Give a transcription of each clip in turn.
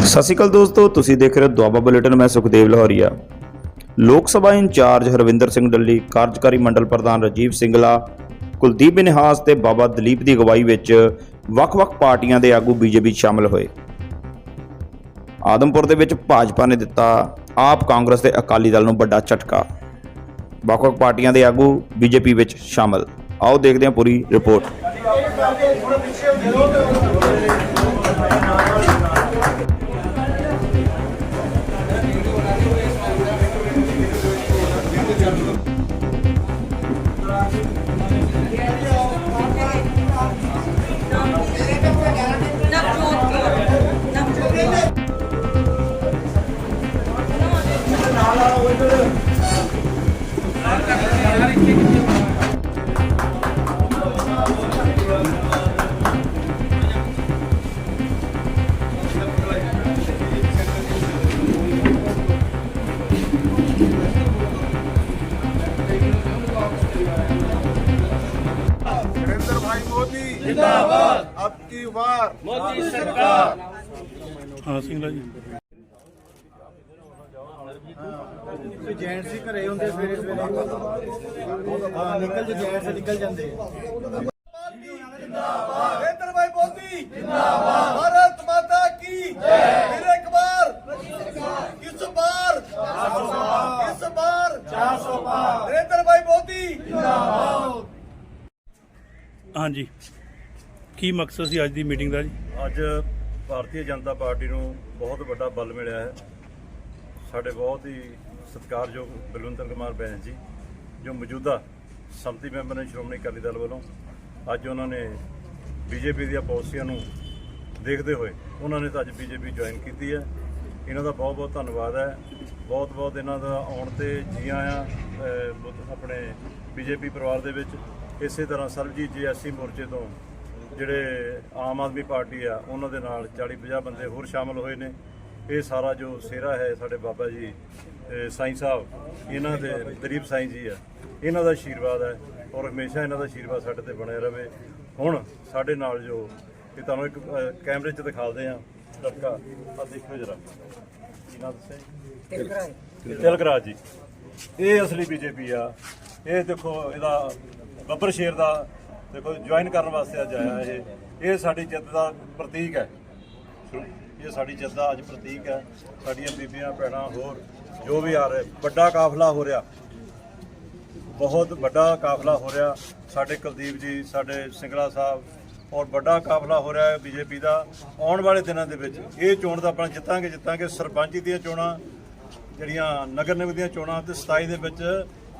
ਸਤਿ ਸ਼੍ਰੀ ਅਕਾਲ ਦੋਸਤੋ, ਤੁਸੀਂ ਦੇਖ ਰਹੇ ਹੋ ਦੁਆਬਾ ਬੁਲੇਟਿਨ, ਮੈਂ ਸੁਖਦੇਵ ਲਾਹੌਰੀਆ। ਲੋਕ ਸਭਾ ਇੰਚਾਰਜ ਹਰਵਿੰਦਰ ਸਿੰਘ ਡੱਲੀ, ਕਾਰਜਕਾਰੀ ਮੰਡਲ ਪ੍ਰਧਾਨ ਰਾਜੀਵ ਸਿੰਗਲਾ, ਕੁਲਦੀਪ ਬਿਨਹਾਸ ਤੇ ਬਾਬਾ ਦਲੀਪ ਦੀ ਅਗਵਾਈ ਵਿੱਚ ਵੱਖ-ਵੱਖ ਪਾਰਟੀਆਂ ਦੇ ਆਗੂ ਬੀਜੇਪੀ ਸ਼ਾਮਲ ਹੋਏ। ਆਦਮਪੁਰ ਦੇ ਵਿੱਚ ਭਾਜਪਾ ਨੇ ਦਿੱਤਾ ਆਪ ਕਾਂਗਰਸ ਤੇ ਅਕਾਲੀ ਦਲ ਨੂੰ ਵੱਡਾ ਝਟਕਾ। ਵੱਖ-ਵੱਖ ਪਾਰਟੀਆਂ ਦੇ ਆਗੂ ਬੀਜੇਪੀ ਵਿੱਚ ਸ਼ਾਮਲ। ਆਓ ਦੇਖਦੇ ਹਾਂ ਪੂਰੀ ਰਿਪੋਰਟ। ਨਾਲ ਆ ਉਹ ਇਧਰ ਨਾਲ ਤੱਕ जिंदाबाद अब की बार ਹਾਂ ਸਿੰਘਲਾ ਜੀ ਜੈਂਟ ਸੀ ਘਰੇ ਹੁੰਦੇ ਸਵੇਰੇ ਸਵੇਰੇ ਹਾਂ ਨਿਕਲ ਜੇ ਜੈਂਟ ਸੇ ਨਿਕਲ ਜਾਂਦੇ नरेंद्र भाई मोदी जिंदाबाद भारत माता की जय फिर एक बार इस बार इस बार चार सौ पार नरेंद्र भाई मोदी ਹਾਂਜੀ ਕੀ ਮਕਸਦ ਸੀ ਅੱਜ ਦੀ ਮੀਟਿੰਗ ਦਾ ਜੀ? ਅੱਜ ਭਾਰਤੀ ਜਨਤਾ ਪਾਰਟੀ ਨੂੰ ਬਹੁਤ ਵੱਡਾ ਬਲ ਮਿਲਿਆ ਹੈ। ਸਾਡੇ ਬਹੁਤ ਹੀ ਸਤਿਕਾਰਯੋਗ ਬਲਵੰਤਰ ਕੁਮਾਰ ਬੈਂਸ ਜੀ ਜੋ ਮੌਜੂਦਾ ਸੰਮਤੀ ਮੈਂਬਰ ਨੇ ਸ਼੍ਰੋਮਣੀ ਅਕਾਲੀ ਦਲ ਵੱਲੋਂ ਅੱਜ ਉਹਨਾਂ ਨੇ ਬੀਜੇਪੀ ਦੀਆਂ ਪਾਲਿਸੀਆਂ ਨੂੰ ਦੇਖਦੇ ਹੋਏ ਉਹਨਾਂ ਨੇ ਤਾਂ ਅੱਜ ਬੀਜੇਪੀ ਜੁਆਇਨ ਕੀਤੀ ਹੈ। ਇਹਨਾਂ ਦਾ ਬਹੁਤ ਬਹੁਤ ਧੰਨਵਾਦ ਹੈ। ਬਹੁਤ ਬਹੁਤ ਇਹਨਾਂ ਦਾ ਆਉਣ ਤੇ ਜੀ ਆਇਆਂ ਅਹ, ਬੁੱਧ- ਆਪਣੇ ਬੀਜੇਪੀ ਪਰਿਵਾਰ ਦੇ ਵਿੱਚ ਇਸੇ ਤਰ੍ਹਾਂ ਸਰਬਜੀਤ ਜੀ ਐਸਸੀ ਮੋਰਚੇ ਤੋਂ ਜਿਹੜੇ ਆਮ ਆਦਮੀ ਪਾਰਟੀ ਆ ਉਹਨਾਂ ਦੇ ਨਾਲ 40 50 ਬੰਦੇ ਹੋਰ ਸ਼ਾਮਲ ਹੋਏ ਨੇ। ਇਹ ਸਾਰਾ ਜੋ ਸੇਰਾ ਹੈ ਸਾਡੇ ਬਾਬਾ ਜੀ ਸਾਈਂ ਸਾਹਿਬ ਇਹਨਾਂ ਦੇ ਦਲੀਪ ਸਾਈਂ ਜੀ ਆ। ਇਹਨਾਂ ਦਾ ਆਸ਼ੀਰਵਾਦ ਹੈ ਔਰ ਹਮੇਸ਼ਾ ਇਹਨਾਂ ਦਾ ਆਸ਼ੀਰਵਾਦ ਸਾਡੇ ਤੇ ਬਣਿਆ ਰਵੇ। ਹੁਣ ਸਾਡੇ ਨਾਲ ਜੋ ਇਹ ਤੁਹਾਨੂੰ ਇੱਕ ਕੈਮਰੇ 'ਚ ਦਿਖਾਉਂਦੇ ਆ ਲੜਕਾ ਆ ਦੇਖਿਓ ਜਰਾ। ਨਾਮ ਦੱਸਿਆ ਤਿਲਕਰਾਜ ਜੀ। ਇਹ ਅਸਲੀ ਬੀਜੇਪੀ ਆ। ਇਹ ਦੇਖੋ ਇਹਦਾ ਬੱਬਰ ਸ਼ੇਰ ਦਾ ਦੇਖੋ ਜੁਆਇਨ ਕਰਨ ਵਾਸਤੇ ਅੱਜ ਆਇਆ ਇਹ। ਇਹ ਸਾਡੀ ਜਿੱਤ ਦਾ ਪ੍ਰਤੀਕ ਹੈ। ਇਹ ਸਾਡੀ ਜਿੱਤ ਦਾ ਅੱਜ ਪ੍ਰਤੀਕ ਹੈ। ਸਾਡੀਆਂ ਬੀਬੀਆਂ, ਭੈਣਾਂ, ਹੋਰ ਜੋ ਵੀ ਆ ਰਹੇ, ਵੱਡਾ ਕਾਫਲਾ ਹੋ ਰਿਹਾ। ਬਹੁਤ ਵੱਡਾ ਕਾਫਲਾ ਹੋ ਰਿਹਾ। ਸਾਡੇ ਕੁਲਦੀਪ ਜੀ, ਸਾਡੇ ਸਿੰਗਲਾ ਸਾਹਿਬ, ਔਰ ਵੱਡਾ ਕਾਫਲਾ ਹੋ ਰਿਹਾ ਹੈ ਬੀਜੇਪੀ ਦਾ ਆਉਣ ਵਾਲੇ ਦਿਨਾਂ ਦੇ ਵਿੱਚ। ਇਹ ਚੋਣ ਦਾ ਆਪਣਾ ਜਿੱਤਾਂਗੇ ਜਿੱਤਾਂਗੇ। ਸਰਪੰਚੀ ਦੀਆਂ ਚੋਣਾਂ, ਜਿਹੜੀਆਂ ਨਗਰ ਨਿਗਮ ਦੀਆਂ ਚੋਣਾਂ, ਤੇ 27 ਦੇ ਵਿੱਚ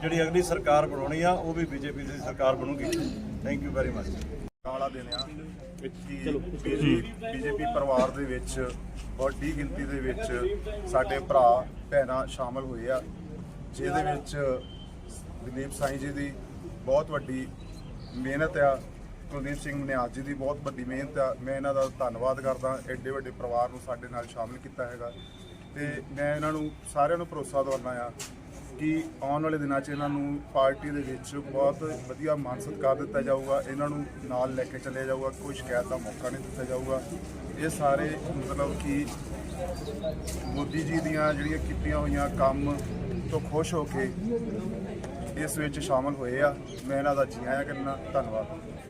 ਜਿਹੜੀ ਅਗਲੀ ਸਰਕਾਰ ਬਣਾਉਣੀ ਆ ਉਹ ਵੀ ਬੀਜੇਪੀ ਦੀ ਸਰਕਾਰ ਬਣੂਗੀ। ਥੈਂਕ ਯੂ ਵੈਰੀ ਮਚ ਕਾਲਾ ਦਿਨ ਆ ਕਿ ਬੀਜੇਪੀ ਪਰਿਵਾਰ ਦੇ ਵਿੱਚ ਵੱਡੀ ਗਿਣਤੀ ਦੇ ਵਿੱਚ ਸਾਡੇ ਭਰਾ ਭੈਣਾਂ ਸ਼ਾਮਲ ਹੋਏ ਆ ਜਿਹਦੇ ਵਿੱਚ ਦਲੀਪ ਸਾਈਂ ਜੀ ਦੀ ਬਹੁਤ ਵੱਡੀ ਮਿਹਨਤ ਆ ਕੁਲਦੀਪ ਸਿੰਘ ਨਿਆਜ਼ ਜੀ ਦੀ ਬਹੁਤ ਵੱਡੀ ਮਿਹਨਤ ਆ। ਮੈਂ ਇਹਨਾਂ ਦਾ ਧੰਨਵਾਦ ਕਰਦਾ ਐਡੇ ਵੱਡੇ ਪਰਿਵਾਰ ਨੂੰ ਸਾਡੇ ਨਾਲ ਸ਼ਾਮਲ ਕੀਤਾ ਹੈਗਾ। ਤੇ ਮੈਂ ਇਹਨਾਂ ਨੂੰ ਸਾਰਿਆਂ ਨੂੰ ਭਰੋਸਾ ਦਿਵਾਉਣਾ ਆ ਕਿ ਆਉਣ ਵਾਲੇ ਦਿਨਾਂ 'ਚ ਇਹਨਾਂ ਨੂੰ ਪਾਰਟੀ ਦੇ ਵਿੱਚ ਬਹੁਤ ਵਧੀਆ ਮਾਨ ਸਤਿਕਾਰ ਦਿੱਤਾ ਜਾਊਗਾ। ਇਹਨਾਂ ਨੂੰ ਨਾਲ ਲੈ ਕੇ ਚੱਲਿਆ ਜਾਊਗਾ। ਕੋਈ ਸ਼ਿਕਾਇਤ ਦਾ ਮੌਕਾ ਨਹੀਂ ਦਿੱਤਾ ਜਾਊਗਾ। ਇਹ ਸਾਰੇ ਮਤਲਬ ਕਿ ਮੋਦੀ ਜੀ ਦੀਆਂ ਜਿਹੜੀਆਂ ਕੀਤੀਆਂ ਹੋਈਆਂ ਕੰਮ ਤੋਂ ਖੁਸ਼ ਹੋ ਕੇ ਇਸ ਵਿੱਚ ਸ਼ਾਮਲ ਹੋਏ ਆ। ਮੈਂ ਇਹਨਾਂ ਦਾ ਜੀ ਆਇਆਂ ਕਰਨਾ। ਧੰਨਵਾਦ।